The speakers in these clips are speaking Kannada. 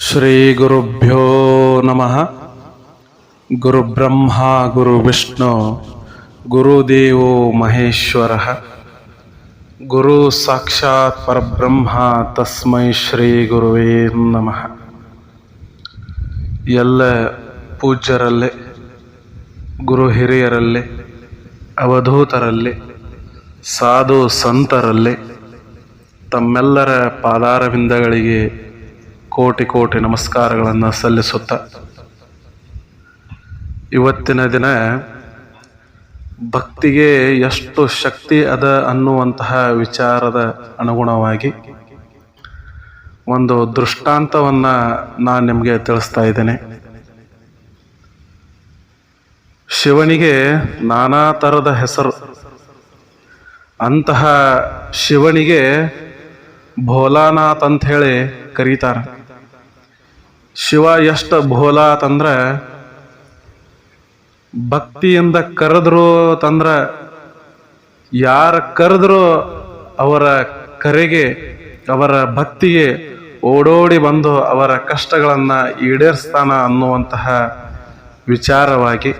ಶ್ರೀಗುರುಭ್ಯೋ ನಮಃ. ಗುರುಬ್ರಹ್ಮ ಗುರುವಿಷ್ಣು ಗುರುದೇವೋ ಮಹೇಶ್ವರ. ಗುರು ಸಾಕ್ಷಾತ್ ಪರಬ್ರಹ್ಮ, ತಸ್ಮೈ ಶ್ರೀ ಗುರುವೇ ನಮಃ. ಎಲ್ಲ ಪೂಜ್ಯರಲ್ಲಿ, ಗುರು ಹಿರಿಯರಲ್ಲಿ, ಅವಧೂತರಲ್ಲಿ, ಸಾಧು ಸಂತರಲ್ಲಿ, ತಮ್ಮೆಲ್ಲರ ಪಾದಾರವಿಂದಗಳಿಗೆ ಕೋಟಿ ಕೋಟಿ ನಮಸ್ಕಾರಗಳನ್ನು ಸಲ್ಲಿಸುತ್ತ ಇವತ್ತಿನ ದಿನ ಭಕ್ತಿಗೆ ಎಷ್ಟು ಶಕ್ತಿ ಅದ ಅನ್ನುವಂತಹ ವಿಚಾರದ ಅನುಗುಣವಾಗಿ ಒಂದು ದೃಷ್ಟಾಂತವನ್ನು ನಾನು ನಿಮಗೆ ತಿಳಿಸ್ತಾ ಇದ್ದೇನೆ. ಶಿವನಿಗೆ ನಾನಾ ಥರದ ಹೆಸರು. ಅಂತಹ ಶಿವನಿಗೆ ಭೋಲಾನಾಥ್ ಅಂತ ಹೇಳಿ ಕರೀತಾರೆ. ಶಿವ ಎಷ್ಟು ಭೋಲಾ ಅಂತಂದ್ರೆ ಭಕ್ತಿಯಿಂದ ಕರೆದ್ರು ತಂದ್ರ ಯಾರ ಕರೆದ್ರು ಅವರ ಕರೆಗೆ, ಅವರ ಭಕ್ತಿಗೆ ಓಡೋಡಿ ಬಂದು ಅವರ ಕಷ್ಟಗಳನ್ನು ಈಡೇರಿಸ್ತಾನ ಅನ್ನುವಂತಹ ವಿಚಾರವಾಗಿ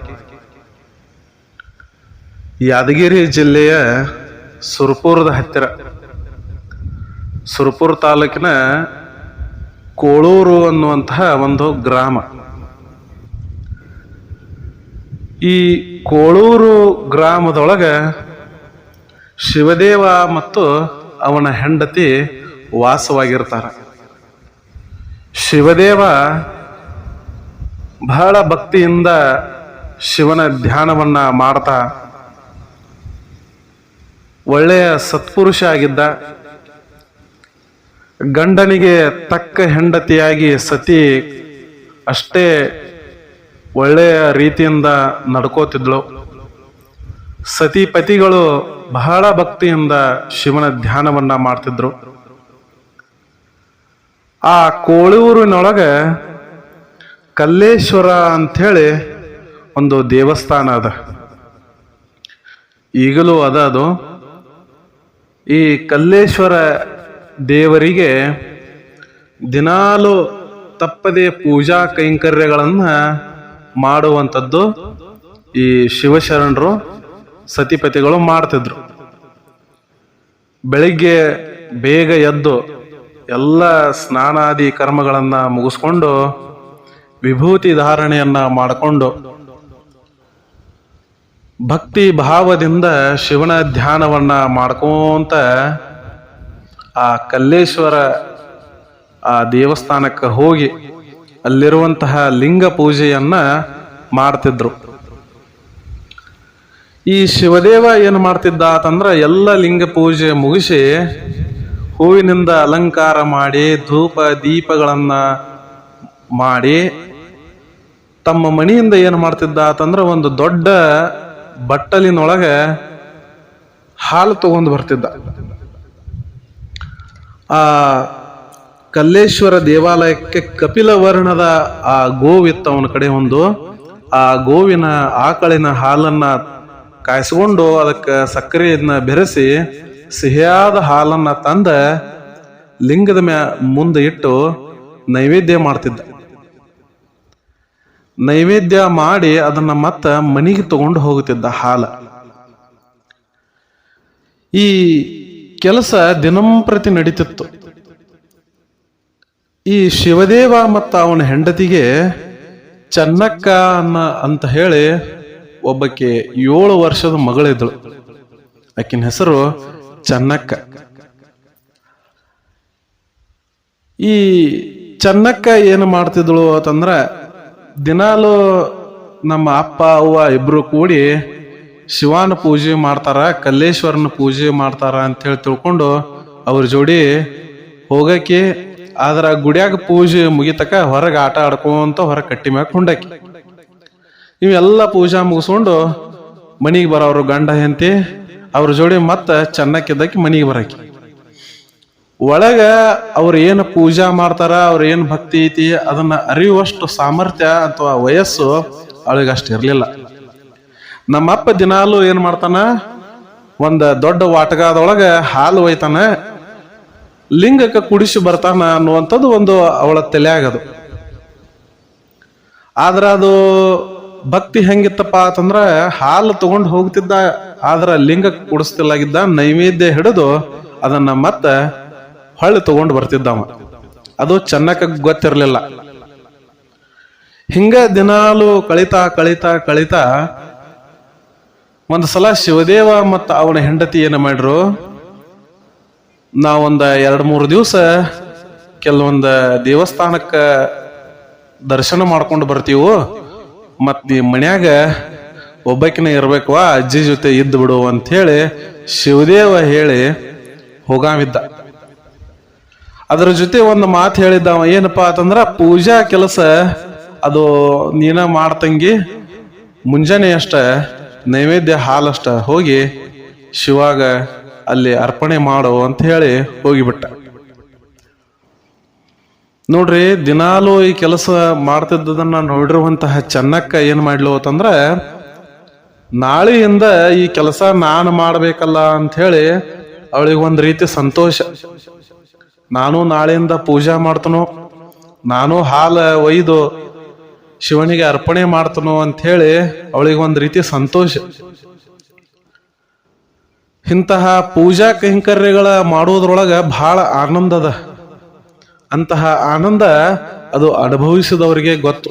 ಯಾದಗಿರಿ ಜಿಲ್ಲೆಯ ಸುರಪುರದ ಹತ್ತಿರ. ಸುರಪುರ ತಾಲೂಕಿನ ಕೋಳೂರು ಅನ್ನುವಂತಹ ಒಂದು ಗ್ರಾಮ. ಈ ಕೋಳೂರು ಗ್ರಾಮದೊಳಗೆ ಶಿವದೇವ ಮತ್ತು ಅವನ ಹೆಂಡತಿ ವಾಸವಾಗಿರ್ತಾರೆ. ಶಿವದೇವ ಬಹಳ ಭಕ್ತಿಯಿಂದ ಶಿವನ ಧ್ಯಾನವನ್ನ ಮಾಡ್ತಾ ಒಳ್ಳೆಯ ಸತ್ಪುರುಷ ಆಗಿದ್ದ ಗಂಡನಿಗೆ ತಕ್ಕ ಹೆಂಡತಿಯಾಗಿ ಸತಿ ಅಷ್ಟೇ ಒಳ್ಳೆಯ ರೀತಿಯಿಂದ ನಡ್ಕೋತಿದ್ಳು. ಸತಿಪತಿಗಳು ಬಹಳ ಭಕ್ತಿಯಿಂದ ಶಿವನ ಧ್ಯಾನವನ್ನ ಮಾಡ್ತಿದ್ರು. ಆ ಕೋಳೂರಿನೊಳಗೆ ಕಲ್ಲೇಶ್ವರ ಅಂಥೇಳಿ ಒಂದು ದೇವಸ್ಥಾನ ಅದ. ಈಗಲೂ ಅದ ಅದು. ಈ ಕಲ್ಲೇಶ್ವರ ದೇವರಿಗೆ ದಿನಾಲು ತಪ್ಪದೆ ಪೂಜಾ ಕೈಂಕರ್ಯಗಳನ್ನು ಮಾಡುವಂಥದ್ದು ಈ ಶಿವಶರಣರು, ಸತಿಪತಿಗಳು ಮಾಡ್ತಿದ್ರು. ಬೆಳಿಗ್ಗೆ ಬೇಗ ಎದ್ದು ಎಲ್ಲ ಸ್ನಾನಾದಿ ಕರ್ಮಗಳನ್ನು ಮುಗಿಸ್ಕೊಂಡು ವಿಭೂತಿ ಧಾರಣೆಯನ್ನ ಮಾಡಿಕೊಂಡು ಭಕ್ತಿ ಭಾವದಿಂದ ಶಿವನ ಧ್ಯಾನವನ್ನ ಮಾಡ್ಕೊಂತ ಆ ಕಲ್ಲೇಶ್ವರ ಆ ದೇವಸ್ಥಾನಕ್ಕೆ ಹೋಗಿ ಅಲ್ಲಿರುವಂತಹ ಲಿಂಗ ಪೂಜೆಯನ್ನ ಮಾಡ್ತಿದ್ರು. ಈ ಶಿವದೇವ ಏನು ಮಾಡ್ತಿದ್ದ ಅಂತಂದ್ರೆ ಎಲ್ಲ ಲಿಂಗ ಪೂಜೆ ಮುಗಿಸಿ ಹೂವಿನಿಂದ ಅಲಂಕಾರ ಮಾಡಿ, ಧೂಪ, ದೀಪಗಳನ್ನ ಮಾಡಿ ತಮ್ಮ ಮನೆಯಿಂದ ಏನು ಮಾಡ್ತಿದ್ದ ಅಂತಂದ್ರೆ ಒಂದು ದೊಡ್ಡ ಬಟ್ಟಲಿನೊಳಗೆ ಹಾಲು ತಗೊಂಡು ಬರ್ತಿದ್ದ. ಆ ಕಲ್ಲೇಶ್ವರ ದೇವಾಲಯಕ್ಕೆ ಕಪಿಲವರ್ಣದ ಆ ಗೋವಿತ್ತು ಅವನ ಕಡೆ ಒಂದು. ಆ ಗೋವಿನ ಆಕಳಿನ ಹಾಲನ್ನ ಕಾಯಿಸ್ಕೊಂಡು ಅದಕ್ಕೆ ಸಕ್ಕರೆಯನ್ನ ಬೆರೆಸಿ ಸಿಹಿಯಾದ ಹಾಲನ್ನ ತಂದ ಲಿಂಗದ ಮ್ಯಾ ಮುಂದೆ ಇಟ್ಟು ನೈವೇದ್ಯ ಮಾಡ್ತಿದ್ದ. ನೈವೇದ್ಯ ಮಾಡಿ ಅದನ್ನ ಮತ್ತ ಮನೆಗೆ ತಗೊಂಡು ಹೋಗುತ್ತಿದ್ದ ಹಾಲ. ಈ ಕೆಲಸ ದಿನಂಪ್ರತಿ ನಡೀತಿತ್ತು. ಈ ಶಿವದೇವ ಮತ್ತು ಅವನ ಹೆಂಡತಿಗೆ ಚನ್ನಕ್ಕ ಅನ್ನ ಅಂತ ಹೇಳಿ ಒಬ್ಬಕ್ಕೆ ಏಳು ವರ್ಷದ ಮಗಳಿದ್ಳು ಆಕಿನ ಹೆಸರು ಚನ್ನಕ್ಕ. ಈ ಚನ್ನಕ್ಕ ಏನು ಮಾಡ್ತಿದ್ಳು ಅಂತಂದ್ರೆ ದಿನಾಲು ನಮ್ಮ ಅಪ್ಪ ಅವ್ವ ಇಬ್ರು ಕೂಡಿ ಶಿವನ ಪೂಜೆ ಮಾಡ್ತಾರ, ಕಲ್ಲೇಶ್ವರನ ಪೂಜೆ ಮಾಡ್ತಾರ ಅಂತ ಹೇಳಿ ತಿಳ್ಕೊಂಡು ಅವ್ರ ಜೋಡಿ ಹೋಗಕ್ಕೆ ಆದ್ರ ಗುಡಿಯಾಗ ಪೂಜೆ ಮುಗಿತಕ ಹೊರಗೆ ಆಟ ಆಡ್ಕೊಂತ ಹೊರಗೆ ಕಟ್ಟಿ ಮ್ಯಾಗ ಕುಂಡಾಕಿ ಇವೆಲ್ಲ ಪೂಜಾ ಮುಗಿಸ್ಕೊಂಡು ಮನಿಗೆ ಬರೋರು ಗಂಡ ಹೆಂತಿ ಅವ್ರ ಜೋಡಿ ಮತ್ತೆ ಚೆನ್ನಾಗಿದ್ದಕ್ಕೆ ಮನಿಗೆ ಬರಕಿ ಒಳಗ ಅವ್ರ ಏನು ಪೂಜಾ ಮಾಡ್ತಾರ, ಅವ್ರ ಏನು ಭಕ್ತಿ ಐತಿ, ಅದನ್ನ ಅರಿಯುವಷ್ಟು ಸಾಮರ್ಥ್ಯ ಅಥವಾ ವಯಸ್ಸು ಅವಳಿಗೆ ಅಷ್ಟು ಇರ್ಲಿಲ್ಲ. ನಮ್ಮಪ್ಪ ದಿನಾಲು ಏನ್ ಮಾಡ್ತಾನ? ಒಂದ ದೊಡ್ಡ ವಾಟಗಾದೊಳಗ ಹಾಲು ಒಯ್ತಾನ. ಲಿಂಗಕ್ಕೆ ಕುಡಿಸಿ ಬರ್ತಾನ ಅನ್ನುವಂಥದ್ದು ಒಂದು ಅವಳ ತಲೆಯಾಗದು. ಆದ್ರ ಅದು ಭಕ್ತಿ ಹೆಂಗಿತ್ತಪ್ಪ ಅಂತಂದ್ರ ಹಾಲು ತಗೊಂಡು ಹೋಗ್ತಿದ್ದ, ಆದ್ರ ಲಿಂಗಕ್ಕೆ ಕುಡಿಸ್ತಿಲ್ಲಾಗಿದ್ದ ನೈವೇದ್ಯ ಹಿಡಿದು ಅದನ್ನ ಮತ್ತ ಹೊಳ್ಳಿ ತಗೊಂಡು ಬರ್ತಿದ್ದವ. ಅದು ಚೆನ್ನಕ್ಕ ಗೊತ್ತಿರಲಿಲ್ಲ. ಹಿಂಗ ದಿನಾಲು ಕಳಿತಾ ಕಳಿತಾ ಕಳಿತಾ ಒಂದು ಸಲ ಶಿವದೇವ ಮತ್ತು ಅವನ ಹೆಂಡತಿ ಏನು ಮಾಡ್ರು? ನಾವೊಂದು ಎರಡು ಮೂರು ದಿವಸ ಕೆಲವೊಂದು ದೇವಸ್ಥಾನಕ್ಕೆ ದರ್ಶನ ಮಾಡ್ಕೊಂಡು ಬರ್ತೀವು. ಮತ್ತು ನೀ ಮನ್ಯಾಗ ಒಬ್ಬಕಿನ ಇರ್ಬೇಕು ಅಜ್ಜಿ ಜೊತೆ ಇದ್ದು ಬಿಡು ಅಂತ ಹೇಳಿ ಶಿವದೇವ ಹೇಳಿ ಹೋಗಾಮಿದ್ದ. ಅದ್ರ ಜೊತೆ ಒಂದು ಮಾತು ಅವ, ಏನಪ್ಪಾ ಅಂತಂದ್ರೆ ಪೂಜಾ ಕೆಲಸ ಅದು ನೀನ ಮಾಡ್ತಂಗಿ ಮುಂಜಾನೆ ಅಷ್ಟ ನೈವೇದ್ಯ ಹಾಲಷ್ಟ ಹೋಗಿ ಶಿವಾಗ ಅಲ್ಲಿ ಅರ್ಪಣೆ ಮಾಡು ಅಂತ ಹೇಳಿ ಹೋಗಿಬಿಟ್ಟ. ನೋಡ್ರಿ, ದಿನಾಲೂ ಈ ಕೆಲಸ ಮಾಡ್ತಿದ್ದದನ್ನ ನೋಡಿರುವಂತಹ ಚೆನ್ನಕ್ಕ ಏನ್ ಮಾಡ್ಲು ಅಂತಂದ್ರೆ, ನಾಳೆಯಿಂದ ಈ ಕೆಲಸ ನಾನು ಮಾಡ್ಬೇಕಲ್ಲ ಅಂತ ಹೇಳಿ ಅವಳಿಗೆ ಒಂದ್ ರೀತಿ ಸಂತೋಷ. ನಾನು ನಾಳೆಯಿಂದ ಪೂಜಾ ಮಾಡ್ತನೋ, ನಾನು ಹಾಲ ಒಯ್ದು ಶಿವನಿಗೆ ಅರ್ಪಣೆ ಮಾಡ್ತನೋ ಅಂತ ಹೇಳಿ ಅವಳಿಗೆ ಒಂದು ರೀತಿ ಸಂತೋಷ. ಇಂತಹ ಪೂಜಾ ಕೈಂಕರ್ಯಗಳ ಮಾಡುವುದ್ರೊಳಗ ಬಹಳ ಆನಂದ ಅದ. ಅಂತಹ ಆನಂದ ಅದು ಅನುಭವಿಸಿದವರಿಗೆ ಗೊತ್ತು.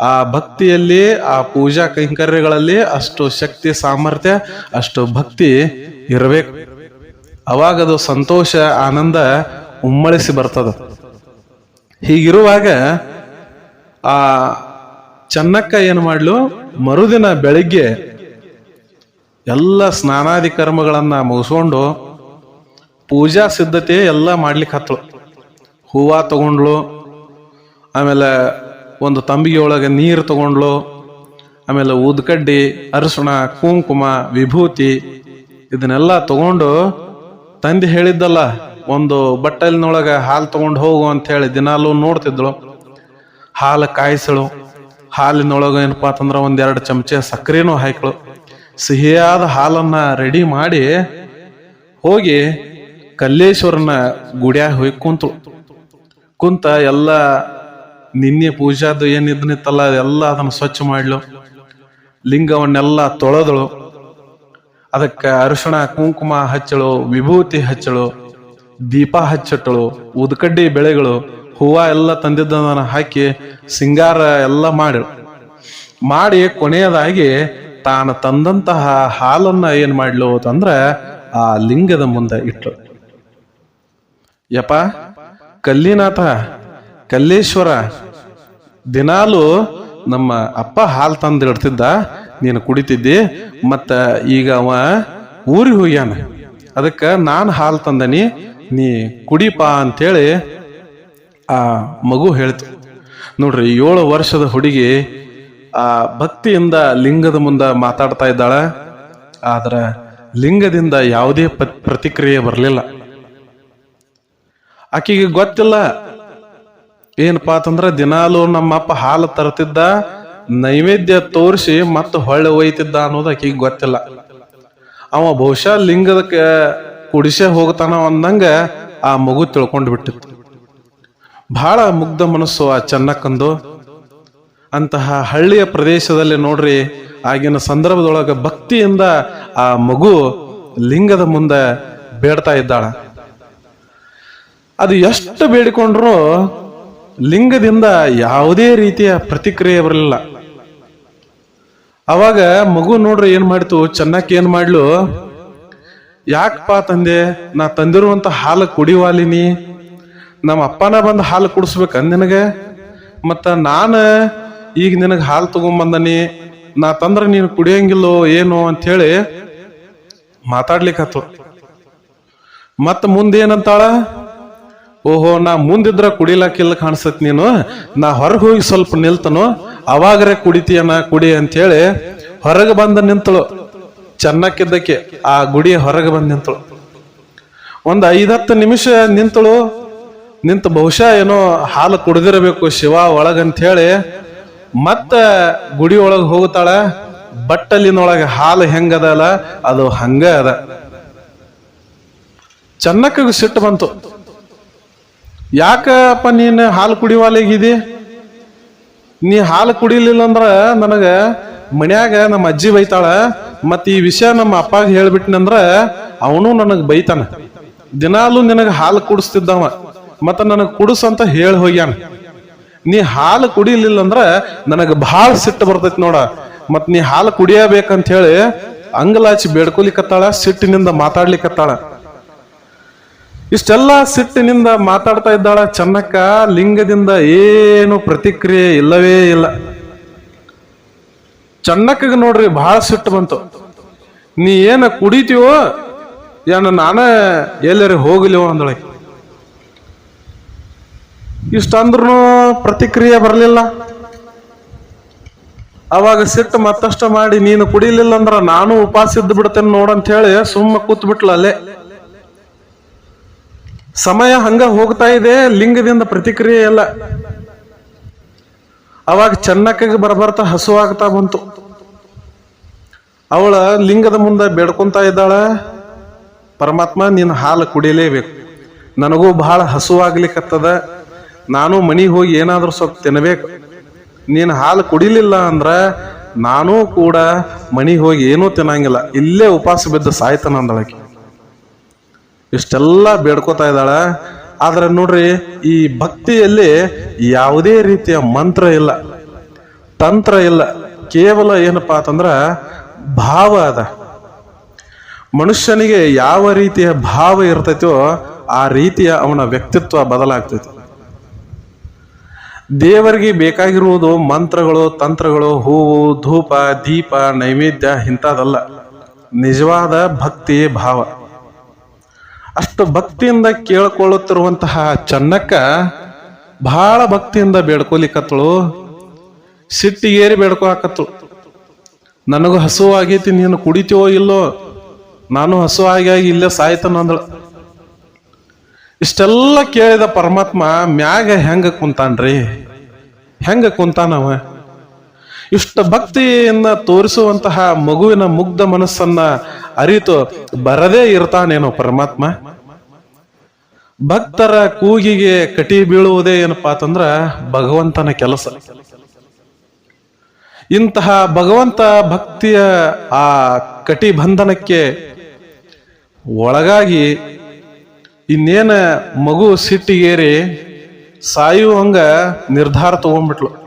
ಆ ಭಕ್ತಿಯಲ್ಲಿ, ಆ ಪೂಜಾ ಕೈಂಕರ್ಯಗಳಲ್ಲಿ ಅಷ್ಟು ಶಕ್ತಿ, ಸಾಮರ್ಥ್ಯ, ಅಷ್ಟು ಭಕ್ತಿ ಇರಬೇಕು. ಅವಾಗ ಅದು ಸಂತೋಷ, ಆನಂದ ಉಮ್ಮಳಿಸಿ ಬರ್ತದ. ಹೀಗಿರುವಾಗ ಆ ಚನ್ನಕ್ಕ ಏನು ಮಾಡ್ಲು? ಮರುದಿನ ಬೆಳಿಗ್ಗೆ ಎಲ್ಲ ಸ್ನಾನಾದಿ ಕರ್ಮಗಳನ್ನ ಮುಗಿಸ್ಕೊಂಡು ಪೂಜಾ ಸಿದ್ಧತೆ ಎಲ್ಲ ಮಾಡ್ಲಿಕ್ಕೆ ಹತ್ತಳು ಹೂವ ತಗೊಂಡ್ಳು ಆಮೇಲೆ ಒಂದು ತಂಬಿಗೆ ಒಳಗೆ ನೀರು ತಗೊಂಡ್ಲು, ಆಮೇಲೆ ಊದ್ಕಡ್ಡಿ ಅರಿಶಿಣ, ಕುಂಕುಮ, ವಿಭೂತಿ ಇದನ್ನೆಲ್ಲ ತಗೊಂಡು ತಂದೆ ಹೇಳಿದ್ದಲ್ಲ, ಒಂದು ಬಟ್ಟಲಿನೊಳಗೆ ಹಾಲು ತಗೊಂಡು ಹೋಗು ಅಂತ ಹೇಳಿ ದಿನಾಲು ನೋಡ್ತಿದ್ಳು. ಹಾಲು ಕಾಯಿಸಳು. ಹಾಲಿನೊಳಗ ಏನಪ್ಪಾ ಅಂತಂದ್ರೆ ಒಂದೆರಡು ಚಮಚ ಸಕ್ಕರೆನೂ ಹಾಕಳು. ಸಿಹಿಯಾದ ಹಾಲನ್ನ ರೆಡಿ ಮಾಡಿ ಹೋಗಿ ಕಲ್ಲೇಶ್ವರನ ಗುಡಿಯಾಗ ಹೋಗಿ ಕುಂತು ಕುಂತ ಎಲ್ಲ ನಿನ್ನೆ ಪೂಜಾದು ಏನಿದ್ನಿತ್ತಲ್ಲ ಎಲ್ಲ ಅದನ್ನ ಸ್ವಚ್ಛ ಮಾಡ್ಲು ಲಿಂಗವನ್ನೆಲ್ಲ ತೊಳೆದಳು. ಅದಕ್ಕೆ ಅರಿಶಿಣ, ಕುಂಕುಮ ಹಚ್ಚಳು, ವಿಭೂತಿ ಹಚ್ಚಳು. ದೀಪ ಹಚ್ಚಿಟ್ಟಳು ಉದ್ಕಡ್ಡಿ ಬೆಳೆಗಳು, ಹೂವ ಎಲ್ಲ ತಂದಿದ್ದನ್ನ ಹಾಕಿ ಸಿಂಗಾರ ಎಲ್ಲ ಮಾಡಿ. ಮಾಡಿ ಕೊನೆಯದಾಗಿ ತಾನು ತಂದಂತಹ ಹಾಲನ್ನ ಏನ್ ಮಾಡ್ಲು ಅಂತಂದ್ರ ಆ ಲಿಂಗದ ಮುಂದೆ ಇಟ್ಟಳು ಯಪ್ಪ, ಕಲ್ಲಿನಾಥ, ಕಲ್ಲೇಶ್ವರ, ದಿನಾಲು ನಮ್ಮ ಅಪ್ಪ ಹಾಲು ತಂದು ಇಡ್ತಿದ್ದ, ನೀನು ಕುಡಿತಿದ್ದಿ, ಮತ್ತ ಈಗ ಅವ ಊರಿಗೆ ಹೋಗ್ಯಾನ. ಅದಕ್ಕೆ ನಾನು ಹಾಲು ತಂದನಿ ನೀ ಕುಡಿಪಾ ಅಂತೇಳಿ ಆ ಮಗು ಹೇಳ್ತು, ನೋಡ್ರಿ, ಏಳು ವರ್ಷದ ಹುಡುಗಿ ಆ ಭಕ್ತಿಯಿಂದ ಲಿಂಗದ ಮುಂದೆ ಮಾತಾಡ್ತಾ ಇದ್ದಾಳ. ಆದ್ರೆ ಲಿಂಗದಿಂದ ಯಾವುದೇ ಪ್ರತಿಕ್ರಿಯೆ ಬರಲಿಲ್ಲ. ಆಕಿಗೆ ಗೊತ್ತಿಲ್ಲ, ಏನಪ್ಪಾ ಅಂತಂದ್ರೆ ದಿನಾಲು ನಮ್ಮಪ್ಪ ಹಾಲು ತರ್ತಿದ್ದ, ನೈವೇದ್ಯ ತೋರಿಸಿ ಮತ್ತೆ ಹೊಳ್ಳೆ ಒಯ್ತಿದ್ದ ಅನ್ನೋದು ಆಕಿಗೆ ಗೊತ್ತಿಲ್ಲ. ಅವ ಬಹುಶಃ ಲಿಂಗದಕ್ಕೆ ಕುಡಿಸೆ ಹೋಗ್ತಾನ ಅಂದಂಗ ಆ ಮಗು ತಿಳ್ಕೊಂಡು ಬಿಟ್ಟಿತ್ತು. ಬಹಳ ಮುಗ್ಧ ಮನಸ್ಸು ಆ ಚೆನ್ನಕ್ಕಂದು. ಅಂತಹ ಹಳ್ಳಿಯ ಪ್ರದೇಶದಲ್ಲಿ ನೋಡ್ರಿ, ಆಗಿನ ಸಂದರ್ಭದೊಳಗೆ ಭಕ್ತಿಯಿಂದ ಆ ಮಗು ಲಿಂಗದ ಮುಂದೆ ಬೇಡ್ತಾ ಇದ್ದಾಳ. ಅದು ಎಷ್ಟು ಬೇಡಿಕೊಂಡ್ರು ಲಿಂಗದಿಂದ ಯಾವುದೇ ರೀತಿಯ ಪ್ರತಿಕ್ರಿಯೆ ಬರಲಿಲ್ಲ. ಅವಾಗ ಮಗು ನೋಡ್ರಿ ಏನ್ ಮಾಡ್ತು ಚೆನ್ನಕ್ಕೆ ಏನ್ ಮಾಡ್ಲು? ಯಾಕಪ್ಪ ತಂದೆ? ನಾ ತಂದಿರುವಂತ ಹಾಲು ಕುಡಿವಾಲಿನಿ ನಮ್ಮ ಅಪ್ಪನ ಬಂದು ಹಾಲು ಕುಡಿಸ್ಬೇಕ ನಿನಗೆ? ಮತ್ತ ನಾನು ಈಗ ನಿನಗೆ ಹಾಲು ತಗೊಂಬಂದನಿ ನಾ? ತಂದ್ರೆ ನೀನು ಕುಡಿಯಂಗಿಲ್ಲೋ ಏನೋ ಅಂತ ಹೇಳಿ ಮಾತಾಡ್ಲಿಕ್ಕತ್ತು ಮತ್ತ ಮುಂದೇನಂತಾಳ ಓಹೋ, ನಾ ಮುಂದಿದ್ರ ಕುಡಿಲಾಕಿಲ್ಲ ಕಾಣಿಸತ್ ನೀನು. ನಾ ಹೊರಗೆ ಹೋಗಿ ಸ್ವಲ್ಪ ನಿಲ್ತನು. ಅವಾಗರೆ ನಾ ಕುಡಿ ಅಂತ ಹೇಳಿ ಹೊರಗೆ ಬಂದ ನಿಂತಳು. ಚೆನ್ನಕ್ಕಿದ್ದಕ್ಕೆ ಆ ಗುಡಿ ಹೊರಗೆ ಬಂದು ನಿಂತಳು. ಒಂದು ಐದತ್ತು ನಿಮಿಷ ನಿಂತಳು. ನಿಂತ ಬಹುಶಃ ಏನೋ ಹಾಲು ಕುಡ್ದಿರಬೇಕು ಶಿವ ಒಳಗಂತ ಹೇಳಿ ಮತ್ತ ಗುಡಿ ಒಳಗೆ ಹೋಗ್ತಾಳ ಬಟ್ಟಲಿನೊಳಗೆ ಹಾಲು ಹೆಂಗದಲ್ಲ ಅದು ಹಂಗ ಅದ. ಚೆನ್ನಕ್ಕಗ ಸಿಟ್ಟು ಬಂತು. ಯಾಕಪ್ಪ ನೀನು ಹಾಲು ಕುಡಿವಾಲಿಗಿದಿ ನೀ ಹಾಲು ಕುಡಿಲಿಲ್ಲ ಅಂದ್ರ ನನಗ ಮನ್ಯಾಗ ನಮ್ಮ ಅಜ್ಜಿ ಬೈತಾಳ ಮತ್ ಈ ವಿಷಯ ನಮ್ಮ ಅಪ್ಪಾಗ ಹೇಳ್ಬಿಟ್ನಂದ್ರ ಅವನು ನನಗ್ ಬೈತಾನ. ದಿನಾಲು ನಿನಗ ಹಾಲು ಕುಡಿಸ್ತಿದ್ದವ, ಮತ್ತ ನನಗ್ ಕುಡಿಸ್ ಅಂತ ಹೇಳಿ ಹೋಗ್ಯಾನ. ನೀ ಹಾಲು ಕುಡಿಲಿಲ್ಲ ಅಂದ್ರ ನನಗ ಬಹಳ ಸಿಟ್ಟು ಬರ್ತೈತಿ ನೋಡ. ಮತ್ ನೀ ಹಾಲು ಕುಡಿಯಬೇಕಂತ ಹೇಳಿ ಅಂಗಲಾಚಿ ಬೇಡ್ಕೊಲಿಕತ್ತಾಳ, ಸಿಟ್ಟಿನಿಂದ ಮಾತಾಡ್ಲಿಕತ್ತಾಳ. ಇಷ್ಟೆಲ್ಲ ಸಿಟ್ಟಿನಿಂದ ಮಾತಾಡ್ತಾ ಇದ್ದಾಳ ಚೆನ್ನಕ್ಕ ಲಿಂಗದಿಂದ ಏನು ಪ್ರತಿಕ್ರಿಯೆ ಇಲ್ಲವೇ ಇಲ್ಲ. ಚೆನ್ನಕ್ಕಗೆ ನೋಡ್ರಿ ಬಹಳ ಸಿಟ್ಟು ಬಂತು. ನೀ ಏನ ಕುಡಿತೀವೋ ಏನ ನಾನ ಎಲ್ಲರ ಹೋಗಲಿವೋ ಅಂದಳೆ ಇಷ್ಟಂದ್ರೂ ಪ್ರತಿಕ್ರಿಯೆ ಬರಲಿಲ್ಲ. ಅವಾಗ ಸಿಟ್ಟು ಮತ್ತಷ್ಟು ಮಾಡಿ ನೀನು ಕುಡಿಲಿಲ್ಲ ಅಂದ್ರ ನಾನು ಉಪವಾಸ ಇದ್ದು ಬಿಡ್ತೇನೆ ನೋಡಂತ ಹೇಳಿ ಸುಮ್ಮ ಕೂತ್ ಬಿಟ್ಲ ಅಲ್ಲೇ. ಸಮಯ ಹಂಗ ಹೋಗ್ತಾ ಇದೆ, ಲಿಂಗದಿಂದ ಪ್ರತಿಕ್ರಿಯೆ ಇಲ್ಲ. ಅವಾಗ ಚನ್ನಕ್ಕಾಗಿ ಬರಬರ್ತಾ ಹಸುವಾಗ್ತಾ ಬಂತು. ಅವಳ ಲಿಂಗದ ಮುಂದೆ ಬೇಡ್ಕೊಂತ ಇದ್ದಾಳ, ಪರಮಾತ್ಮ ನಿನ್ನ ಹಾಲು ಕುಡಿಯಲೇಬೇಕು. ನನಗೂ ಬಹಳ ಹಸುವಾಗ್ಲಿಕ್ಕತ್ತದ ನಾನು ಮನೆಗೆ ಹೋಗಿ ಏನಾದರೂ ಸ್ವಲ್ಪ ತಿನ್ನಬೇಕು ನೀನು ಹಾಲು ಕುಡಿಲಿಲ್ಲ ಅಂದ್ರೆ ನಾನೂ ಕೂಡ ಮನೆಗೆ ಹೋಗಿ ಏನೂ ತಿನ್ನಂಗಿಲ್ಲ. ಇಲ್ಲೇ ಉಪವಾಸ ಬಿದ್ದು ಸಾಯ್ತಾನ ಅಂದಳಕ್ಕೆ ಇಷ್ಟೆಲ್ಲ ಬೇಡ್ಕೋತಾ ಇದ್ದಾಳ. ಆದ್ರೆ ನೋಡ್ರಿ, ಈ ಭಕ್ತಿಯಲ್ಲಿ ಯಾವುದೇ ರೀತಿಯ ಮಂತ್ರ ಇಲ್ಲ, ತಂತ್ರ ಇಲ್ಲ. ಕೇವಲ ಏನಪ್ಪಾ ಅಂತಂದ್ರ ಭಾವ ಅದ. ಮನುಷ್ಯನಿಗೆ ಯಾವ ರೀತಿಯ ಭಾವ ಇರ್ತೈತೋ ಆ ರೀತಿಯ ಅವನ ವ್ಯಕ್ತಿತ್ವ ಬದಲಾಗ್ತೈತಿ. ದೇವರಿಗೆ ಬೇಕಾಗಿರುವುದು ಮಂತ್ರಗಳು, ತಂತ್ರಗಳು, ಹೂವು, ಧೂಪ, ದೀಪ, ನೈವೇದ್ಯ ಇಂಥದ್ದಲ್ಲ. ನಿಜವಾದ ಭಕ್ತಿ ಭಾವ. ಅಷ್ಟು ಭಕ್ತಿಯಿಂದ ಕೇಳ್ಕೊಳ್ಳುತ್ತಿರುವಂತಹ ಚನ್ನಕ್ಕ ಬಹಳ ಭಕ್ತಿಯಿಂದ ಬೇಡ್ಕೊಲಿಕತ್ತಳು. ಸಿಟ್ಟಿಗೇರಿ ಬೇಡ್ಕೊ ಹಾಕತ್ತಳು ನನಗೂ ಹಸು ಆಗೈತಿ, ನೀನು ಕುಡಿತೀವೋ ಇಲ್ಲೋ? ನಾನು ಹಸು ಆಗಿ ಆಗಿ ಇಲ್ಲೇ ಸಾಯ್ತಾನ ಅಂದಳು. ಇಷ್ಟೆಲ್ಲ ಕೇಳಿದ ಪರಮಾತ್ಮ ಮ್ಯಾಗ ಹೆಂಗ ಕುಂತಾನ್ರಿ? ಹೆಂಗ ಕುಂತಾನವ? ಇಷ್ಟ ಭಕ್ತಿಯನ್ನ ತೋರಿಸುವಂತಹ ಮಗುವಿನ ಮುಗ್ಧ ಮನಸ್ಸನ್ನ ಅರಿತು ಬರದೇ ಇರ್ತಾನೇನೋ ಪರಮಾತ್ಮ? ಭಕ್ತರ ಕೂಗಿಗೆ ಕಟಿ ಬೀಳುವುದೇ ಏನಪ್ಪಾ ಅಂತಂದ್ರ ಭಗವಂತನ ಕೆಲಸ. ಇಂತಹ ಭಗವಂತ ಭಕ್ತಿಯ ಆ ಕಟಿ ಬಂಧನಕ್ಕೆ ಒಳಗಾಗಿ ಇನ್ನೇನ ಮಗು ಸಿಟ್ಟಿಗೇರಿ ಸಾಯುವಂಗ ನಿರ್ಧಾರ ತಗೊಂಡ್ಬಿಟ್ಲು.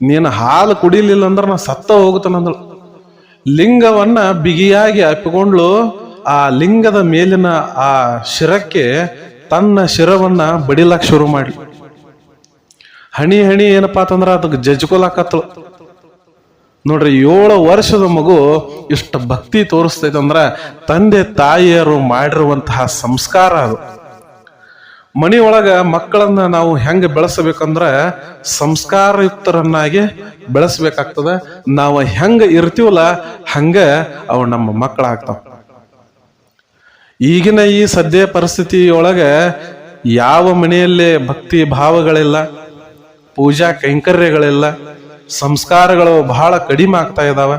ನೀನು ಹಾಲು ಕುಡಿಲಿಲ್ಲ ಅಂದ್ರೆ ನಾ ಸತ್ತ ಹೋಗುತ್ತಾನಂದಳು ಲಿಂಗವನ್ನ ಬಿಗಿಯಾಗಿ ಅಪ್ಪಿಕೊಂಡ್ಲು ಆ ಲಿಂಗದ ಮೇಲಿನ ಆ ಶಿರಕ್ಕೆ ತನ್ನ ಶಿರವನ್ನ ಬಡಿಲಾಕ್ ಶುರು ಮಾಡಿ ಹಣಿ ಹಣಿ ಏನಪ್ಪಾ ಅಂತಂದ್ರ ಅದಕ್ಕೆ ಜಜ್ಕೊಲಾಕತ್ಳು ನೋಡ್ರಿ ಏಳು ವರ್ಷದ ಮಗು ಇಷ್ಟು ಭಕ್ತಿ ತೋರಿಸ್ತೈತೆ ಅಂದ್ರ ತಂದೆ ತಾಯಿಯರು ಮಾಡಿರುವಂತಹ ಸಂಸ್ಕಾರ ಅದು. ಮನಿ ಒಳಗ ಮಕ್ಕಳನ್ನ ನಾವು ಹೆಂಗ ಬೆಳೆಸಬೇಕಂದ್ರ ಸಂಸ್ಕಾರಯುಕ್ತರನ್ನಾಗಿ ಬೆಳೆಸ್ಬೇಕಾಗ್ತದ. ನಾವು ಹೆಂಗ ಇರ್ತೀವಲ್ಲ, ಹಂಗ ಅವು ನಮ್ಮ ಮಕ್ಕಳಾಗ್ತಾವ. ಈಗಿನ ಈ ಸದ್ಯ ಪರಿಸ್ಥಿತಿಯೊಳಗ ಯಾವ ಮನೆಯಲ್ಲಿ ಭಕ್ತಿ ಭಾವಗಳಿಲ್ಲ, ಪೂಜಾ ಕೈಂಕರ್ಯಗಳಿಲ್ಲ, ಸಂಸ್ಕಾರಗಳು ಬಹಳ ಕಡಿಮೆ ಆಗ್ತಾ ಇದಾವ.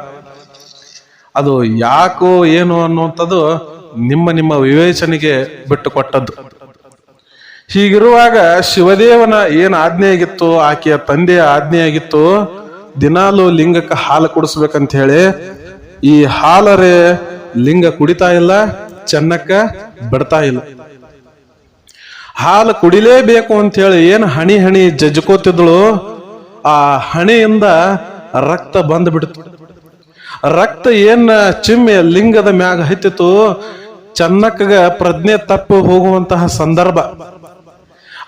ಅದು ಯಾಕೋ ಏನು ಅನ್ನುವಂಥದ್ದು ನಿಮ್ಮ ನಿಮ್ಮ ವಿವೇಚನೆಗೆ ಬಿಟ್ಟು ಕೊಟ್ಟದ್ದು ಹೀಗಿರುವಾಗ ಶಿವದೇವನ ಏನು ಆಜ್ಞೆಯಾಗಿತ್ತು, ಆಕೆಯ ತಂದೆಯ ಆಜ್ಞೆ ಆಗಿತ್ತು ದಿನಾಲು ಲಿಂಗಕ್ಕೆ ಹಾಲು ಕುಡಿಸ್ಬೇಕಂತ ಹೇಳಿ, ಈ ಹಾಲರೆ ಲಿಂಗ ಕುಡಿತಾ ಇಲ್ಲ, ಚೆನ್ನಕ್ಕ ಬಿಡ್ತಾ ಇಲ್ಲ. ಹಾಲು ಕುಡಿಲೇಬೇಕು ಅಂತ ಹೇಳಿ ಏನು ಹಣಿ ಹಣಿ ಜಜ್ಕೋತಿದ್ಳು, ಆ ಹಣೆಯಿಂದ ರಕ್ತ ಬಂದ್ಬಿಡ್ತು. ರಕ್ತ ಏನ್ ಚಿಮ್ಮೆ ಲಿಂಗದ ಮ್ಯಾಗ ಹತ್ತಿತ್ತು, ಚೆನ್ನಕ್ಕಗ ಪ್ರಜ್ಞೆ ತಪ್ಪು ಹೋಗುವಂತಹ ಸಂದರ್ಭ.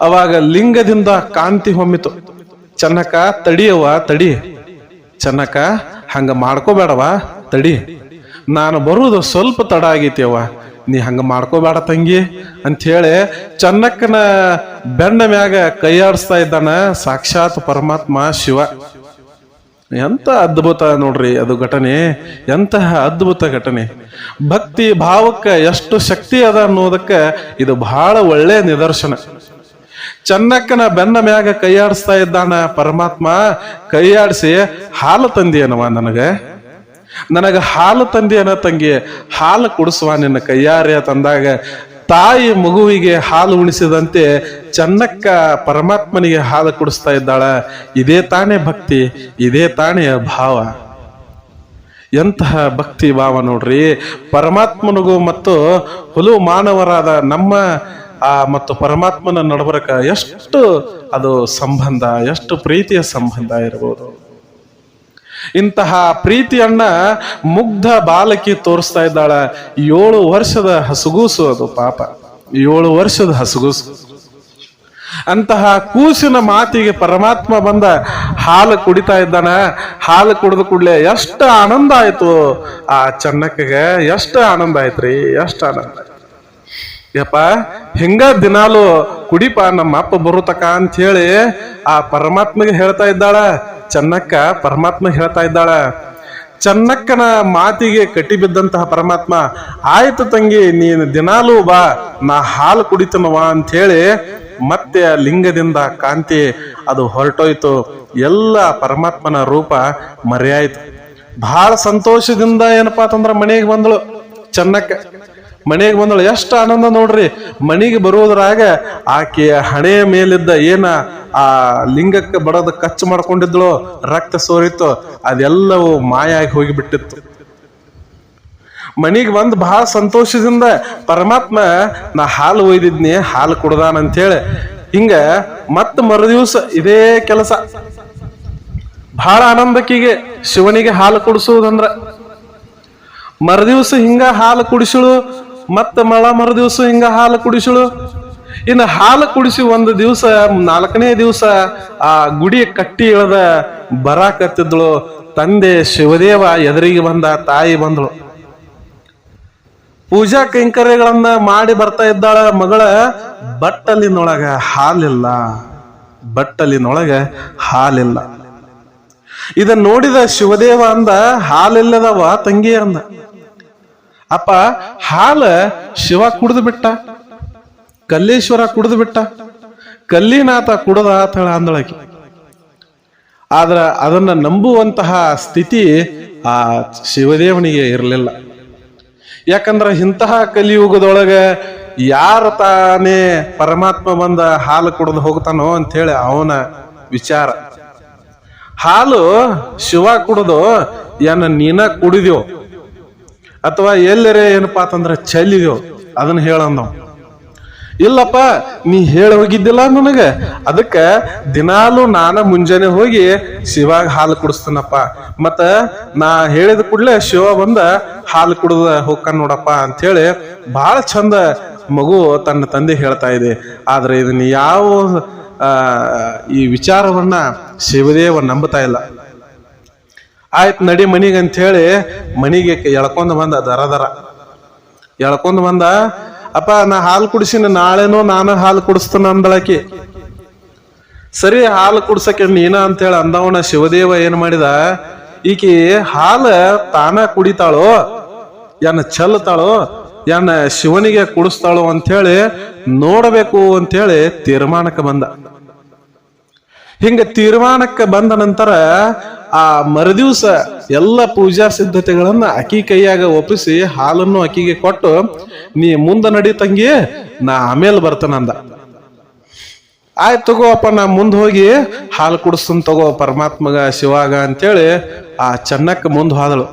ಅವಾಗ ಲಿಂಗದಿಂದ ಕಾಂತಿ ಹೊಮ್ಮಿತು. ಚನ್ನಕ ತಡಿಯವ ತಡಿ. ಚನ್ನಕ ಹಂಗ ಮಾಡ್ಕೋಬೇಡವ ತಡಿ. ನಾನು ಬರುವುದು ಸ್ವಲ್ಪ ತಡ ಆಗೈತಿಯವ್ವ ನೀ ಹಂಗ ಮಾಡ್ಕೋಬೇಡ ತಂಗಿ. ಅಂತ ಹೇಳಿ ಚೆನ್ನಕ್ಕನ ಬೆನ್ನ ಮ್ಯಾಗ ಕೈಯಾಡಿಸ್ತಾ ಇದ್ದಾನ ಸಾಕ್ಷಾತ್ ಪರಮಾತ್ಮ ಶಿವ. ಎಂತ ಅದ್ಭುತ ನೋಡ್ರಿ ಅದು ಘಟನೆ. ಎಂತಹ ಅದ್ಭುತ ಘಟನೆ. ಭಕ್ತಿ ಭಾವಕ್ಕೆ ಎಷ್ಟು ಶಕ್ತಿ ಅದ ಅನ್ನೋದಕ್ಕೆ ಇದು ಬಹಳ ಒಳ್ಳೆ ನಿದರ್ಶನ. ಚೆನ್ನಕ್ಕನ ಬೆನ್ನ ಮ್ಯಾಗ ಕೈಯಾಡಿಸ್ತಾ ಇದ್ದಾನ ಪರಮಾತ್ಮ, ಕೈಯಾಡಿಸಿ ಹಾಲು ತಂದಿಯನವ ನನಗೆ? ನನಗ ಹಾಲು ತಂದಿಯನ ತಂಗಿ? ಹಾಲು ಕುಡಿಸುವ ನಿನ್ನ ಕೈಯಾರೆ ತಂದಾಗ ತಾಯಿ ಮಗುವಿಗೆ ಹಾಲು ಉಣಿಸಿದಂತೆ ಚನ್ನಕ್ಕ ಪರಮಾತ್ಮನಿಗೆ ಹಾಲು ಕುಡಿಸ್ತಾ ಇದ್ದಾಳ. ಇದೇ ತಾನೇ ಭಕ್ತಿ, ಇದೇ ತಾನೇ ಭಾವ. ಎಂತಹ ಭಕ್ತಿ ಭಾವ ನೋಡ್ರಿ. ಪರಮಾತ್ಮನಿಗೂ ಮತ್ತು ಹುಲು ಮಾನವರಾದ ನಮ್ಮ ಆ, ಮತ್ತು ಪರಮಾತ್ಮನ ನಡಬರಕ ಎಷ್ಟು ಅದು ಸಂಬಂಧ, ಎಷ್ಟು ಪ್ರೀತಿಯ ಸಂಬಂಧ ಇರಬಹುದು ಇಂತಹ ಪ್ರೀತಿಯನ್ನ ಮುಗ್ಧ ಬಾಲಕಿ ತೋರಿಸ್ತಾ ಇದ್ದಾಳ. ಏಳು ವರ್ಷದ ಹಸುಗೂಸು ಅದು ಪಾಪ. ಏಳು ವರ್ಷದ ಹಸುಗೂಸು. ಅಂತಹ ಕೂಸಿನ ಮಾತಿಗೆ ಪರಮಾತ್ಮ ಬಂದ ಹಾಲು ಕುಡಿತಾ ಇದ್ದಾನ. ಹಾಲು ಕುಡಿದ ಕೂಡಲೇ ಎಷ್ಟು ಆನಂದ ಆಯ್ತು. ಆ ಚೆನ್ನಕ್ಕಗೆ ಎಷ್ಟು ಆನಂದ ಆಯ್ತ್ರಿ, ಎಷ್ಟು ಆನಂದ ಯಪ್ಪ, ಹಿಂಗ ದಿನಾಲು ಕುಡಿಪ ನಮ್ಮ ಅಪ್ಪ ಬರುತಕ ಅಂತ ಹೇಳಿ ಆ ಪರಮಾತ್ಮಗೆ ಹೇಳ್ತಾ ಇದ್ದಾಳ. ಚನ್ನಕ್ಕ ಪರಮಾತ್ಮ ಹೇಳ್ತಾ ಇದ್ದಾಳ. ಚನ್ನಕ್ಕನ ಮಾತಿಗೆ ಕಟ್ಟಿ ಬಿದ್ದಂತಹ ಪರಮಾತ್ಮ, ಆಯ್ತು ತಂಗಿ, ನೀನು ದಿನಾಲೂ ಬಾ, ನಾ ಹಾಲು ಕುಡಿತನವ ಅಂತ ಹೇಳಿ ಮತ್ತೆ ಆ ಲಿಂಗದಿಂದ ಕಾಂತಿ ಅದು ಹೊರಟೋಯ್ತು. ಎಲ್ಲ ಪರಮಾತ್ಮನ ರೂಪ ಮರೆಯಾಯ್ತು. ಬಹಳ ಸಂತೋಷದಿಂದ ಏನಪ್ಪಾ ಅಂತಂದ್ರ ಮನೆಗೆ ಬಂದಳು ಚೆನ್ನಕ್ಕ. ಮನೆಗೆ ಬಂದಳು, ಎಷ್ಟು ಆನಂದ ನೋಡ್ರಿ, ಮನೆಗೆ ಬರುವುದ್ರಾಗ ಆಕೆಯ ಹಣೆಯ ಮೇಲಿದ್ದ ಏನ ಆ ಲಿಂಗಕ್ಕೆ ಬಡದ ಕಚ್ಚು ಮಾಡ್ಕೊಂಡಿದ್ಳು ರಕ್ತ ಸೋರಿತ್ತು, ಅದೆಲ್ಲವೂ ಮಾಯಾಗಿ ಹೋಗಿಬಿಟ್ಟಿತ್ತು. ಮನೆಗೆ ಬಂದು ಬಹಳ ಸಂತೋಷದಿಂದ, ಪರಮಾತ್ಮ, ನಾ ಹಾಲು ಒಯ್ದಿದ್ನಿ, ಹಾಲು ಕುಡ್ದಾನ ಅಂತೇಳಿ ಹಿಂಗ ಮತ್ತ ಮರುದಿವ್ಸ ಇದೇ ಕೆಲಸ. ಬಹಳ ಆನಂದಕ್ಕಿಗೆ ಶಿವನಿಗೆ ಹಾಲು ಕುಡಿಸುವುದಂದ್ರ. ಮರುದಿವ್ಸ ಹಿಂಗ ಹಾಲು ಕುಡಿಸಳು ಮತ್ತ ಮಳ ಮರು ದಿವಸ ಹಿಂಗ ಹಾಲು ಕುಡಿಸಳು? ಇನ್ನು ಹಾಲು ಕುಡಿಸಿ ಒಂದು ದಿವಸ, ನಾಲ್ಕನೇ ದಿವಸ ಆ ಗುಡಿ ಕಟ್ಟಿ ಇಳದ ಬರಾಕತ್ತಿದ್ಳು ತಂದೆ ಶಿವದೇವ ಎದುರಿಗೆ ಬಂದ, ತಾಯಿ ಬಂದಳು. ಪೂಜಾ ಕೈಂಕರ್ಯಗಳನ್ನ ಮಾಡಿ ಬರ್ತಾ ಇದ್ದಾಳ ಮಗಳ ಬಟ್ಟಲಿನೊಳಗ ಹಾಲಿಲ್ಲ. ಬಟ್ಟಲಿನೊಳಗ ಹಾಲಿಲ್ಲ. ಇದನ್ನ ನೋಡಿದ ಶಿವದೇವ ಅಂದ, ಹಾಲಿಲ್ಲದವ ತಂಗಿ ಅಂದ. ಅಪ್ಪ, ಹಾಲ ಶಿವ ಕುಡಿದು ಬಿಟ್ಟ. ಕಲ್ಲೇಶ್ವರ ಕುಡಿದು ಬಿಟ್ಟ. ಕಲ್ಲಿನಾಥ ಕುಡದ ಹೇಳ ಅಂದಳಕಿ ಆದ್ರ ಅದನ್ನ ನಂಬುವಂತಹ ಸ್ಥಿತಿ ಆ ಶಿವದೇವನಿಗೆ ಇರಲಿಲ್ಲ. ಯಾಕಂದ್ರ ಇಂತಹ ಕಲಿಯುಗದೊಳಗ ಯಾರ ತಾನೇ ಪರಮಾತ್ಮ ಬಂದ ಹಾಲು ಕುಡಿದು ಹೋಗ್ತಾನೋ ಅಂತ ಹೇಳಿ ಅವನ ವಿಚಾರ. ಹಾಲು ಶಿವ ಕುಡಿದು ಏನ ನೀನ ಕುಡಿದ್ಯೋ ಅಥವಾ ಎಲ್ಲರೇ ಏನಪ್ಪಾ ಅಂತಂದ್ರೆ ಚೆಲ್ಲಿದೆವು ಅದನ್ನ ಹೇಳಂದ ಇಲ್ಲಪ್ಪ, ನೀ ಹೇಳ ಹೋಗಿದ್ದಿಲ್ಲ ನನಗೆ. ಅದಕ್ಕ ದಿನಾಲು ನಾನ ಮುಂಜಾನೆ ಹೋಗಿ ಶಿವಾಗ ಹಾಲು ಕುಡಿಸ್ತೇನಪ್ಪ. ಮತ್ತ ನಾ ಹೇಳಿದ ಕೂಡಲೇ ಶಿವ ಬಂದ ಹಾಲು ಕುಡ್ದ ಹೋಗ ನೋಡಪ್ಪ ಅಂತ ಹೇಳಿ ಬಹಳ ಚಂದ ಮಗು ತನ್ನ ತಂದೆ ಹೇಳ್ತಾ ಇದೆ. ಆದ್ರೆ ಇದನ್ನ ಯಾವ ಈ ವಿಚಾರವನ್ನ ಶಿವದೇವ ನಂಬುತ್ತಾ ಇಲ್ಲ. ಆಯ್ತು ನಡಿ ಮನಿಗೆ ಅಂತ ಹೇಳಿ ಮನಿಗೆ ಎಳ್ಕೊಂಡ್ ಬಂದ ದರ ದರ. ಎಳ್ಕೊಂಡ್ ಬಂದ, ಅಪ್ಪ, ನಾ ಹಾಲು ಕುಡಿಸಿನ, ನಾಳೆನೋ ನಾನು ಹಾಲು ಕುಡಿಸ್ತಾನ ಅಂದಳಕಿ ಸರಿ, ಹಾಲು ಕುಡ್ಸಕ್ಕೆ ನೀನ? ಅಂತೇಳಿ ಅಂದವನ ಶಿವದೇವ ಏನ್ ಮಾಡಿದ, ಈಕಿ ಹಾಲು ತಾನ ಕುಡಿತಾಳೋ ಏನ ಚೆಲ್ತಾಳೋ ಏನ ಶಿವನಿಗೆ ಕುಡಿಸ್ತಾಳೋ ಹೇಳಿ ನೋಡಬೇಕು ಅಂತೇಳಿ ತೀರ್ಮಾನಕ್ಕೆ ಬಂದ. ಹಿಂಗ ತೀರ್ಮಾನಕ್ಕೆ ಬಂದ ನಂತರ ಆ ಮರುದಿವ್ಸ ಎಲ್ಲ ಪೂಜಾ ಸಿದ್ಧತೆಗಳನ್ನ ಅಕ್ಕಿ ಕೈಯಾಗ ಒಪ್ಪಿಸಿ ಹಾಲನ್ನು ಅಕ್ಕಿಗೆ ಕೊಟ್ಟು, ನೀ ಮುಂದ ನಡಿ ತಂಗಿ, ನಾ ಆಮೇಲೆ ಬರ್ತನಂದ ಆಯ್ತು ತಗೋಪ್ಪ ನಾ ಮುಂದೆ ಹೋಗಿ ಹಾಲು ಕುಡಿಸ್ತನ್ ತಗೋ ಪರಮಾತ್ಮಗ ಶಿವಾಗ ಅಂತೇಳಿ ಆ ಚೆನ್ನಕ್ಕ ಮುಂದೆ ಹೋದಳು.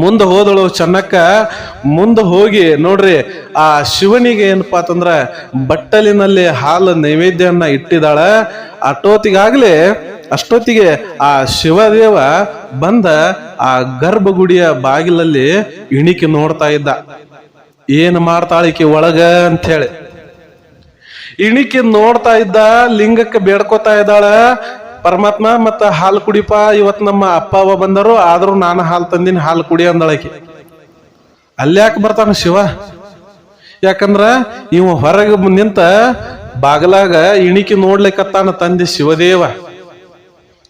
ಮುಂದೆ ಹೋದಳು ಚೆನ್ನಕ್ಕ, ಮುಂದೆ ಹೋಗಿ ನೋಡ್ರಿ, ಆ ಶಿವನಿಗೆ ಏನಪ್ಪಾ ಅಂತಂದ್ರ ಬಟ್ಟಲಿನಲ್ಲಿ ಹಾಲು ನೈವೇದ್ಯವನ್ನ ಇಟ್ಟಿದಾಳ ಅಷ್ಟೊತ್ತಿಗಾಗ್ಲೇ, ಅಷ್ಟೊತ್ತಿಗೆ ಆ ಶಿವದೇವ ಬಂದ ಆ ಗರ್ಭಗುಡಿಯ ಬಾಗಿಲಲ್ಲಿ ಇಣಿಕೆ ನೋಡ್ತಾ ಇದ್ದ. ಏನ್ ಮಾಡ್ತಾಳಿಕೆ ಒಳಗ ಅಂತ ಹೇಳಿ ಇಣಿಕೆ ನೋಡ್ತಾ ಇದ್ದ, ಲಿಂಗಕ್ಕೆ ಬೇಡ್ಕೋತಾ ಇದ್ದಾಳ. ಪರಮಾತ್ಮ ಮತ್ತ ಹಾಲು ಕುಡಿಪ, ಇವತ್ ನಮ್ಮ ಅಪ್ಪ ಅವ ಬಂದರು, ಆದ್ರೂ ನಾನು ಹಾಲು ತಂದಿನ, ಹಾಲು ಕುಡಿ ಅಂದಳಕಿ ಅಲ್ಯಾಕೆ ಬರ್ತಾನ ಶಿವ? ಯಾಕಂದ್ರ ಇವ ಹೊರಗೆ ನಿಂತ ಬಾಗಲಾಗ ಇಣಿಕಿ ನೋಡ್ಲಿಕ್ಕತ್ತಾನ ತಂದೆ ಶಿವದೇವ.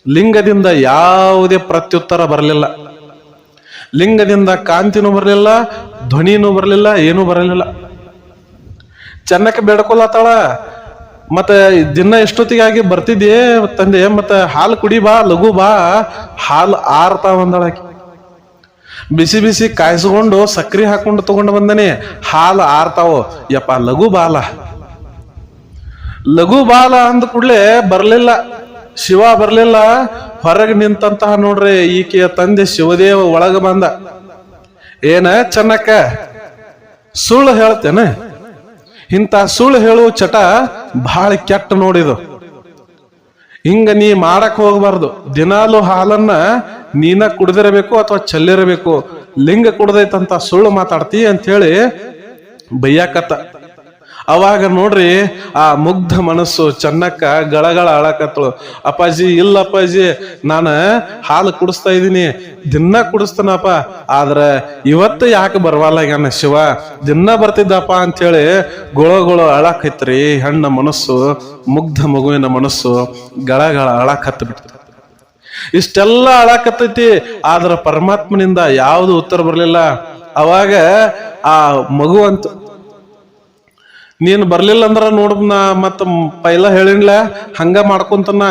ಲಿಂಗದಿಂದ ಯಾವುದೇ ಪ್ರತ್ಯುತ್ತರ ಬರಲಿಲ್ಲ. ಲಿಂಗದಿಂದ ಕಾಂತಿನೂ ಬರಲಿಲ್ಲ, ಧ್ವನಿನೂ ಬರಲಿಲ್ಲ, ಏನೂ ಬರಲಿಲ್ಲ. ಚೆನ್ನಕ್ಕೆ ಬೇಡ್ಕೊಳತ್ತಾಳ. ಮತ್ತ ದಿನ ಎಷ್ಟೊತ್ತಿಗಾಗಿ ಬರ್ತಿದ್ದೆ ತಂದೆ? ಮತ್ತ ಹಾಲು ಕುಡಿ ಬಾ, ಲಘು ಬಾ. ಹಾಲು ಆರ್ತಾ ಅಂದಳಾಕಿ ಬಿಸಿ ಬಿಸಿ ಕಾಯಿಸ್ಕೊಂಡು ಸಕ್ರಿ ಹಾಕೊಂಡು ತಗೊಂಡು ಬಂದನೆ. ಹಾಲು ಆರ್ತಾವ. ಯಪ್ಪ, ಲಘು ಬಾಲ. ಲಘು ಬಾಲ ಅಂದ ಕೂಡಲೇ ಬರ್ಲಿಲ್ಲ. ಶಿವ ಬರ್ಲಿಲ್ಲ. ಹೊರಗೆ ನಿಂತಂತಹ ನೋಡ್ರಿ ಈಕೆಯ ತಂದೆ ಶಿವದೇವ ಒಳಗ ಬಂದ. ಏನ ಚೆನ್ನಕ್ಕ? ಸುಳ್ಳು ಹೇಳ್ತೇನೆ. ಇಂಥ ಸುಳ್ಳು ಹೇಳುವ ಚಟ ಬಹಳ ಕೆಟ್ಟ ನೋಡಿದು ಹಿಂಗ ನೀ ಮಾಡಕ್ ಹೋಗ್ಬಾರ್ದು. ದಿನಾಲು ಹಾಲನ್ನ ನೀನ ಕುಡ್ದಿರಬೇಕು ಅಥವಾ ಚೆಲ್ಲಿರಬೇಕು. ಲಿಂಗ ಕುಡ್ದೈತಂತ ಸುಳ್ಳು ಮಾತಾಡ್ತಿ ಅಂತ ಹೇಳಿ ಬೈಯಾಕತ್ತ. ಅವಾಗ ನೋಡ್ರಿ ಆ ಮುಗ್ಧ ಮನಸ್ಸು, ಚೆನ್ನಕ್ಕ, ಗಳಗಳ ಅಳಕತ್ತಳು ಅಪ್ಪಾಜಿ, ಇಲ್ಲ ಅಪ್ಪಾಜಿ, ನಾನು ಹಾಲು ಕುಡಿಸ್ತಾ ಇದ್ದೀನಿ. ದಿನ ಕುಡಿಸ್ತಾನಪ್ಪ. ಆದ್ರೆ ಇವತ್ತು ಯಾಕೆ ಬರವಲ್ಲಾಗ್ಯಾನ ಶಿವ? ದಿನ ಬರ್ತಿದ್ದಪ್ಪ ಅಂತೇಳಿ ಹೇಳಿ ಗೊಳೋ ಗೊಳೋ ಅಳಕೈತ್ರಿ ಹೆಣ್ಣ ಮನಸ್ಸು, ಮುಗ್ಧ ಮಗುವಿನ ಮನಸ್ಸು, ಗಳಗಳ ಅಳಕತ್ತ ಬಿಡ್ತದೆ ಇಷ್ಟೆಲ್ಲ ಅಳಕತ್ತೈತಿ, ಆದ್ರ ಪರಮಾತ್ಮನಿಂದ ಯಾವುದು ಉತ್ತರ ಬರಲಿಲ್ಲ. ಅವಾಗ ಆ ಮಗು ಅಂತ ನೀನು ಬರ್ಲಿಲ್ಲ ಅಂದ್ರ ನೋಡ ಮತ್ತ ಪೈಲ ಹೇಳಿನ್ಲ, ಹಂಗ ಮಾಡ್ಕೊಂತನ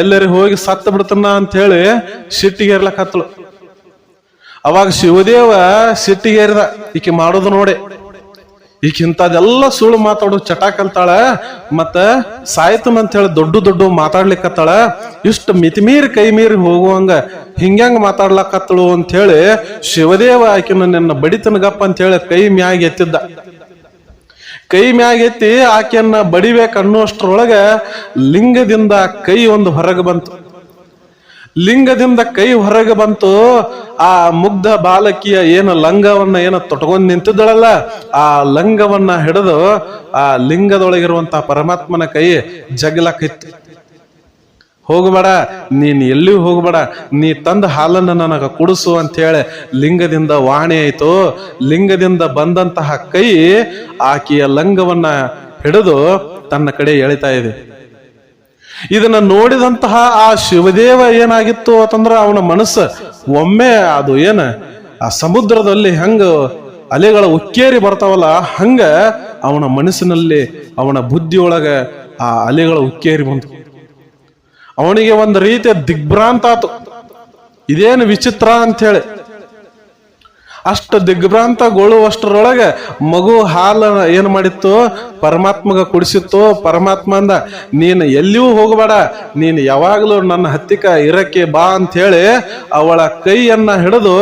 ಎಲ್ಲರಿ ಹೋಗಿ ಸತ್ತ ಬಿಡ್ತನ ಅಂತ ಹೇಳಿ ಸಿಟ್ಟಿಗೇರ್ಲಕತ್ತಳು ಅವಾಗ ಶಿವದೇವ ಸಿಟ್ಟಿಗೇರಿದ ಈಕೆ ಮಾಡೋದು ನೋಡಿ. ಈಕೆ ಇಂಥದೆಲ್ಲ ಸುಳ್ಳು ಮಾತಾಡು ಚಟ ಕಲ್ತಾಳ ಮತ್ತ ಸಾಯ್ತನ ಅಂತ ಹೇಳಿ ದೊಡ್ಡ ದೊಡ್ಡ ಮಾತಾಡ್ಲಿಕ್ಕತ್ತಾಳ, ಇಷ್ಟು ಮಿತಿಮೀರಿ ಕೈ ಮೀರಿ ಹೋಗುವಂಗ ಹಿಂಗ್ಯಾಂಗ ಮಾತಾಡ್ಲಕತ್ತಳು ಅಂತ ಹೇಳಿ ಶಿವದೇವ ಆಕಿನ ನಿನ್ನ ಬಡಿತನಗಪ್ಪ ಅಂತ ಹೇಳಿ ಕೈ ಮ್ಯಾಗ ಎತ್ತಿದ್ದ. ಕೈ ಮ್ಯಾಗೆತ್ತಿ ಆಕೆಯನ್ನ ಬಡಿಬೇಕು ಅನ್ನುವಷ್ಟ್ರೊಳಗ ಲಿಂಗದಿಂದ ಕೈ ಒಂದು ಹೊರಗೆ ಬಂತು. ಲಿಂಗದಿಂದ ಕೈ ಹೊರಗೆ ಬಂತು. ಆ ಮುಗ್ಧ ಬಾಲಕಿಯ ಏನು ಲಂಗವನ್ನ ಏನ ತೊಟ್ಕೊಂಡು ನಿಂತಿದ್ದಳಲ್ಲ, ಆ ಲಂಗವನ್ನ ಹಿಡಿದು ಆ ಲಿಂಗದೊಳಗಿರುವಂತ ಪರಮಾತ್ಮನ ಕೈ ಜಗ್ಲಕ್ಕಿತ್ತು. ಹೋಗಬೇಡ ನೀನು ಎಲ್ಲಿಯೂ ಹೋಗಬೇಡ, ನೀ ತಂದ ಹಾಲನ್ನು ನನಗೆ ಕುಡಿಸು ಅಂತ ಹೇಳಿ ಲಿಂಗದಿಂದ ವಾಣಿ ಆಯಿತು. ಲಿಂಗದಿಂದ ಬಂದಂತಹ ಕೈ ಆಕೆಯ ಲಂಗವನ್ನ ಹಿಡಿದು ತನ್ನ ಕಡೆ ಎಳಿತಾ ಇದೆ. ಇದನ್ನ ನೋಡಿದಂತಹ ಆ ಶಿವದೇವ ಏನಾಗಿತ್ತು ಅಂತಂದ್ರ ಅವನ ಮನಸ್ಸು ಒಮ್ಮೆ ಅದು ಏನ ಆ ಸಮುದ್ರದಲ್ಲಿ ಹೆಂಗ ಅಲೆಗಳ ಉಕ್ಕೇರಿ ಬರ್ತಾವಲ್ಲ, ಹಂಗ ಅವನ ಮನಸ್ಸಿನಲ್ಲಿ ಅವನ ಬುದ್ಧಿಯೊಳಗ ಆ ಅಲೆಗಳ ಉಕ್ಕೇರಿ ಬಂತು. ಅವನಿಗೆ ಒಂದು ರೀತಿಯ ದಿಗ್ಭ್ರಾಂತ ಆತು. ಇದೇನು ವಿಚಿತ್ರ ಅಂತ ಹೇಳಿ ಅಷ್ಟು ದಿಗ್ಭ್ರಾಂತಗೊಳ್ಳುವಷ್ಟರೊಳಗೆ ಮಗು ಹಾಲು ಏನು ಮಾಡಿತ್ತು? ಪರಮಾತ್ಮಗ ಕುಡಿಸಿತ್ತು. ಪರಮಾತ್ಮ ಅಂದ, ನೀನು ಎಲ್ಲಿಯೂ ಹೋಗಬೇಡ. ನೀನು ಯಾವಾಗಲೂ ನನ್ನ ಹತ್ತಿಕ ಇರಕ್ಕೆ ಬಾ ಅಂತ ಹೇಳಿ ಅವಳ ಕೈಯನ್ನು ಹಿಡಿದು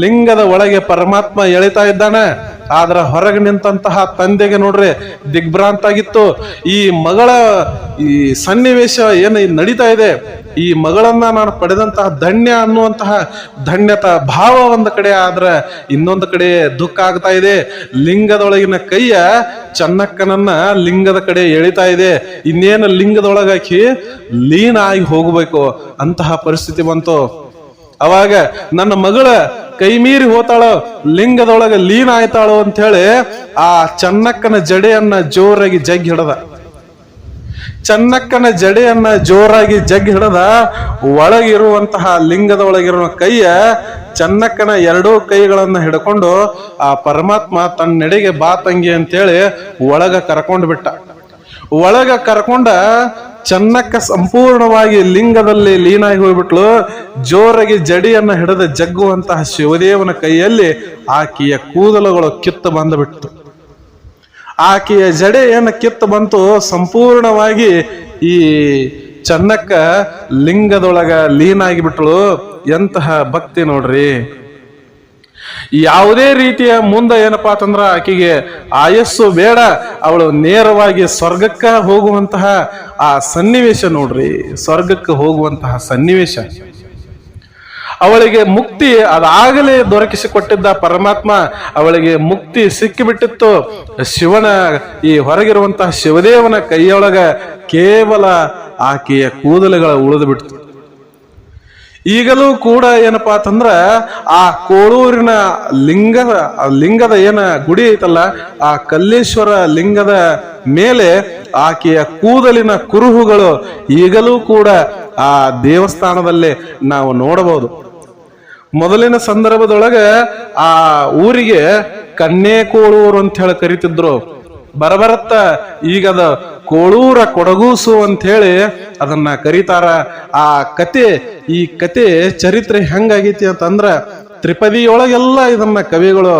ಲಿಂಗದ ಒಳಗೆ ಪರಮಾತ್ಮ ಎಳಿತಾ ಇದ್ದಾನೆ. ಆದ್ರ ಹೊರಗೆ ನಿಂತಹ ತಂದೆಗೆ ನೋಡ್ರಿ ದಿಗ್ಭ್ರಾಂತ ಆಗಿತ್ತು. ಈ ಮಗಳ ಈ ಸನ್ನಿವೇಶ ಏನು ನಡೀತಾ ಇದೆ? ಈ ಮಗಳನ್ನ ನಾನು ಪಡೆದಂತಹ ಧನ್ಯ ಅನ್ನುವಂತಹ ಧನ್ಯತ ಭಾವ ಒಂದು ಕಡೆ ಆದ್ರೆ ಇನ್ನೊಂದು ಕಡೆ ದುಃಖ ಆಗ್ತಾ ಇದೆ. ಲಿಂಗದೊಳಗಿನ ಕೈಯ ಚನ್ನಕ್ಕನನ್ನ ಲಿಂಗದ ಕಡೆ ಎಳಿತಾ ಇದೆ. ಇನ್ನೇನು ಲಿಂಗದೊಳಗಾಕಿ ಲೀನ ಆಗಿ ಹೋಗ್ಬೇಕು ಅಂತಹ ಪರಿಸ್ಥಿತಿ ಬಂತು. ಅವಾಗ ನನ್ನ ಮಗಳ ಕೈ ಮೀರಿ ಹೋತಾಳೋ, ಲಿಂಗದೊಳಗ ಲೀನ ಆಯ್ತಾಳು ಅಂತ ಹೇಳಿ ಆ ಚನ್ನಕ್ಕನ ಜಡೆಯನ್ನ ಜೋರಾಗಿ ಜಗ್ಗಿ ಹಿಡದ. ಚನ್ನಕ್ಕನ ಜಡೆಯನ್ನ ಜೋರಾಗಿ ಜಗ್ಗಿ ಹಿಡದ, ಒಳಗಿರುವಂತಹ ಲಿಂಗದ ಒಳಗಿರುವ ಕೈಯ ಚನ್ನಕ್ಕನ ಎರಡೂ ಕೈಗಳನ್ನ ಹಿಡ್ಕೊಂಡು ಆ ಪರಮಾತ್ಮ ತನ್ನೆಡೆಗೆ ಬಾ ತಂಗಿ ಅಂತೇಳಿ ಒಳಗ ಕರ್ಕೊಂಡು ಬಿಟ್ಟ. ಒಳಗ ಕರ್ಕೊಂಡ ಚನ್ನಕ್ಕ ಸಂಪೂರ್ಣವಾಗಿ ಲಿಂಗದಲ್ಲಿ ಲೀನಾಗಿ ಹೋಗ್ಬಿಟ್ಲು. ಜೋರಾಗಿ ಜಡಿಯನ್ನ ಹಿಡಿದ ಜಗ್ಗುವಂತಹ ಶಿವದೇವನ ಕೈಯಲ್ಲಿ ಆಕೆಯ ಕೂದಲುಗಳು ಕಿತ್ತು ಬಂದುಬಿಟ್ಟು ಆಕೆಯ ಜಡೆ ಏನು ಕಿತ್ತು ಬಂತು. ಸಂಪೂರ್ಣವಾಗಿ ಈ ಚನ್ನಕ್ಕ ಲಿಂಗದೊಳಗ ಲೀನಾಗಿ ಬಿಟ್ಳು ಎಂತಹ ಭಕ್ತಿ ನೋಡ್ರಿ. ಯಾವುದೇ ರೀತಿಯ ಮುಂದೆ ಏನಪ್ಪಾ ಅಂತಂದ್ರ ಆಕೆಗೆ ಆಯಸ್ಸು ಬೇಡ, ಅವಳು ನೇರವಾಗಿ ಸ್ವರ್ಗಕ್ಕ ಹೋಗುವಂತಹ ಆ ಸನ್ನಿವೇಶ ನೋಡ್ರಿ, ಸ್ವರ್ಗಕ್ಕೆ ಹೋಗುವಂತಹ ಸನ್ನಿವೇಶ. ಅವಳಿಗೆ ಮುಕ್ತಿ ಅದಾಗಲೇ ದೊರಕಿಸಿಕೊಟ್ಟಿದ್ದ ಪರಮಾತ್ಮ ಅವಳಿಗೆ ಮುಕ್ತಿ ಸಿಕ್ಕಿಬಿಟ್ಟಿತ್ತು. ಶಿವನ ಈ ಹೊರಗಿರುವಂತಹ ಶಿವದೇವನ ಕೈಯೊಳಗ ಕೇವಲ ಆಕೆಯ ಕೂದಲುಗಳ ಉಳಿದು ಬಿಡ್ತು ಈಗಲೂ ಕೂಡ ಏನಪ್ಪಾ ಅಂತಂದ್ರ ಆ ಕೋಳೂರಿನ ಲಿಂಗದ ಲಿಂಗದ ಏನ ಗುಡಿ ಐತಲ್ಲ, ಆ ಕಲ್ಲೇಶ್ವರ ಲಿಂಗದ ಮೇಲೆ ಆಕೆಯ ಕೂದಲಿನ ಕುರುಹುಗಳು ಈಗಲೂ ಕೂಡ ಆ ದೇವಸ್ಥಾನದಲ್ಲಿ ನಾವು ನೋಡಬಹುದು. ಮೊದಲಿನ ಸಂದರ್ಭದೊಳಗ ಆ ಊರಿಗೆ ಕನ್ನೇಕೋಳೂರು ಅಂತ ಹೇಳಿ ಕರಿತಿದ್ರು. ಬರಬರತ್ತ. ಈಗದ ಕೋಳೂರ ಕೊಡಗೂಸು ಅಂತ ಹೇಳಿ ಅದನ್ನ ಕರೀತಾರ. ಆ ಕತೆ, ಈ ಕತೆ ಚರಿತ್ರೆ ಹೆಂಗಾಗೈತಿ ಅಂತಂದ್ರ ತ್ರಿಪದಿಯೊಳಗೆಲ್ಲ ಇದನ್ನ ಕವಿಗಳು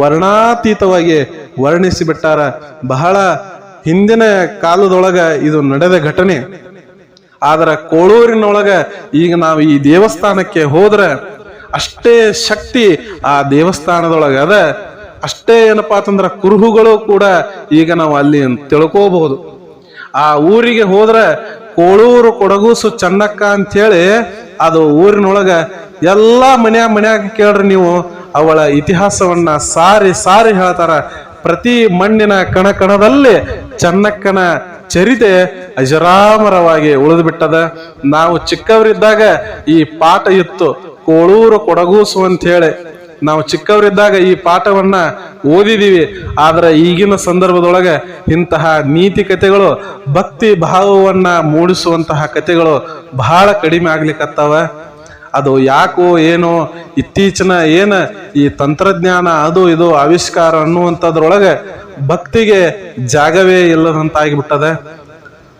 ವರ್ಣಾತೀತವಾಗಿ ವರ್ಣಿಸಿ ಬಿಟ್ಟಾರ ಬಹಳ ಹಿಂದಿನ ಕಾಲದೊಳಗ ಇದು ನಡೆದ ಘಟನೆ. ಆದ್ರ ಕೋಳೂರಿನೊಳಗ ಈಗ ನಾವು ಈ ದೇವಸ್ಥಾನಕ್ಕೆ ಹೋದ್ರೆ ಅಷ್ಟೇ ಶಕ್ತಿ ಆ ದೇವಸ್ಥಾನದೊಳಗ ಅದ ಅಷ್ಟೇ ಏನಪ್ಪಾ ಅಂತಂದ್ರ ಕುರುಹುಗಳು ಕೂಡ ಈಗ ನಾವು ಅಲ್ಲಿ ತಿಳ್ಕೋಬಹುದು. ಆ ಊರಿಗೆ ಹೋದ್ರೆ ಕೋಳೂರು ಕೊಡಗೂಸು ಚನ್ನಕ್ಕ ಅಂತೇಳಿ ಅದು ಊರಿನೊಳಗ ಎಲ್ಲಾ ಮನ್ಯಾಗ ಮನ್ಯಾಗ ಕೇಳ್ರಿ ನೀವು, ಅವಳ ಇತಿಹಾಸವನ್ನ ಸಾರಿ ಸಾರಿ ಹೇಳ್ತಾರ. ಪ್ರತಿ ಮಣ್ಣಿನ ಕಣ ಕಣದಲ್ಲಿ ಚನ್ನಕ್ಕನ ಚರಿತೆ ಅಜರಾಮರವಾಗಿ ಉಳಿದು ಬಿಟ್ಟದ ನಾವು ಚಿಕ್ಕವರಿದ್ದಾಗ ಈ ಪಾಠ ಇತ್ತು, ಕೋಳೂರು ಕೊಡಗೂಸು ಅಂತ ಹೇಳಿ ನಾವು ಚಿಕ್ಕವರಿದ್ದಾಗ ಈ ಪಾಠವನ್ನ ಓದಿದೀವಿ. ಆದ್ರೆ ಈಗಿನ ಸಂದರ್ಭದೊಳಗೆ ಇಂತಹ ನೀತಿ ಕಥೆಗಳು, ಭಕ್ತಿ ಭಾವವನ್ನ ಮೂಡಿಸುವಂತಹ ಕಥೆಗಳು ಬಹಳ ಕಡಿಮೆ ಆಗ್ಲಿಕ್ಕತ್ತಾವ ಅದು ಯಾಕೋ ಏನೋ ಇತ್ತೀಚಿನ ಏನು ಈ ತಂತ್ರಜ್ಞಾನ ಅದು ಇದು ಆವಿಷ್ಕಾರ ಅನ್ನುವಂಥದ್ರೊಳಗೆ ಭಕ್ತಿಗೆ ಜಾಗವೇ ಇಲ್ಲದಂತಾಗಿಬಿಟ್ಟದೆ.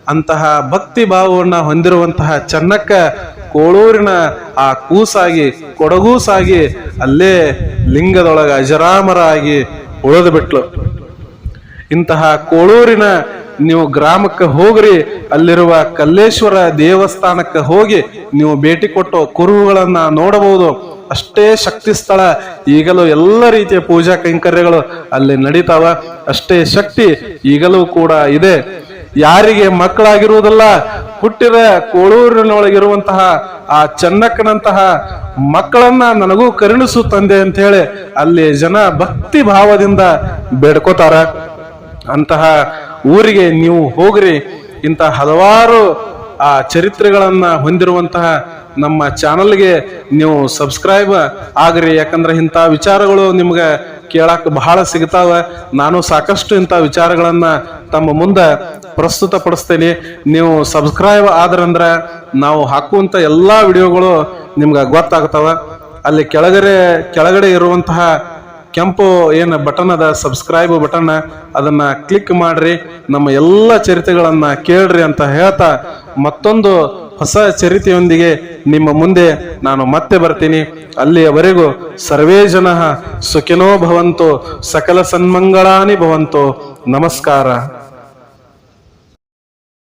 ಅಂತಹ ಭಕ್ತಿ ಭಾವವನ್ನ ಹೊಂದಿರುವಂತಹ ಚನ್ನಕ್ಕ ಕೋಳೂರಿನ ಆ ಕೂಸಾಗಿ, ಕೊಡಗೂಸಾಗಿ ಅಲ್ಲೇ ಲಿಂಗದೊಳಗ ಅಜರಾಮರಾಗಿ ಉಳಿದು ಬಿಟ್ಲು. ಇಂತಹ ಕೋಳೂರಿನ ನೀವು ಗ್ರಾಮಕ್ಕೆ ಹೋಗ್ರಿ, ಅಲ್ಲಿರುವ ಕಲ್ಲೇಶ್ವರ ದೇವಸ್ಥಾನಕ್ಕೆ ಹೋಗಿ ನೀವು ಭೇಟಿ ಕೊಟ್ಟು ಕುರುಹುಗಳನ್ನ ನೋಡಬಹುದು. ಅಷ್ಟೇ ಶಕ್ತಿ ಸ್ಥಳ, ಈಗಲೂ ಎಲ್ಲ ರೀತಿಯ ಪೂಜಾ ಕೈಂಕರ್ಯಗಳು ಅಲ್ಲಿ ನಡೀತಾವ. ಅಷ್ಟೇ ಶಕ್ತಿ ಈಗಲೂ ಕೂಡ ಇದೆ. ಯಾರಿಗೆ ಮಕ್ಕಳಾಗಿರುವುದಲ್ಲ ಹುಟ್ಟಿದ ಕೋಳೂರಿನೊಳಗಿರುವಂತಹ ಆ ಚನ್ನಕ್ಕನಂತಹ ಮಕ್ಕಳನ್ನ ನನಗೂ ಕರುಣಿಸು ತಂದೆ ಅಂತ ಹೇಳಿ ಅಲ್ಲಿ ಜನ ಭಕ್ತಿ ಭಾವದಿಂದ ಬೇಡ್ಕೋತಾರ. ಅಂತಹ ಊರಿಗೆ ನೀವು ಹೋಗ್ರಿ. ಇಂತಹ ಹಲವಾರು ಆ ಚರಿತ್ರೆಗಳನ್ನ ಹೊಂದಿರುವಂತಹ ನಮ್ಮ ಚಾನಲ್ಗೆ ನೀವು ಸಬ್ಸ್ಕ್ರೈಬ್ ಆಗ್ರಿ. ಯಾಕಂದ್ರೆ ಇಂಥ ವಿಚಾರಗಳು ನಿಮ್ಗೆ ಕೇಳಕ್ ಬಹಳ ಸಿಗ್ತಾವ. ನಾನು ಸಾಕಷ್ಟು ಇಂಥ ವಿಚಾರಗಳನ್ನ ತಮ್ಮ ಮುಂದೆ ಪ್ರಸ್ತುತ ಪಡಿಸ್ತೇನೆ ನೀವು ಸಬ್ಸ್ಕ್ರೈಬ್ ಆದ್ರಂದ್ರ ನಾವು ಹಾಕುವಂತ ಎಲ್ಲಾ ವಿಡಿಯೋಗಳು ನಿಮ್ಗೆ ಗೊತ್ತಾಗ್ತಾವ. ಅಲ್ಲಿ ಕೆಳಗಡೆ ಕೆಳಗಡೆ ಇರುವಂತಹ ಕೆಂಪು ಏನು ಬಟನ್ ಅದ ಸಬ್ಸ್ಕ್ರೈಬ್ ಬಟನ್ ಅದನ್ನ ಕ್ಲಿಕ್ ಮಾಡ್ರಿ. ನಮ್ಮ ಎಲ್ಲ ಚರಿತೆಗಳನ್ನ ಕೇಳ್ರಿ ಅಂತ ಹೇಳ್ತಾ ಮತ್ತೊಂದು ಹೊಸ ಚರಿತೆಯೊಂದಿಗೆ ನಿಮ್ಮ ಮುಂದೆ ನಾನು ಮತ್ತೆ ಬರ್ತೀನಿ. ಅಲ್ಲಿಯವರೆಗೂ ಸರ್ವೇ ಜನ ಸುಖಿನೋ ಭವಂತು, ಸಕಲ ಸನ್ಮಂಗಳಾನಿ ಭವಂತು. ನಮಸ್ಕಾರ.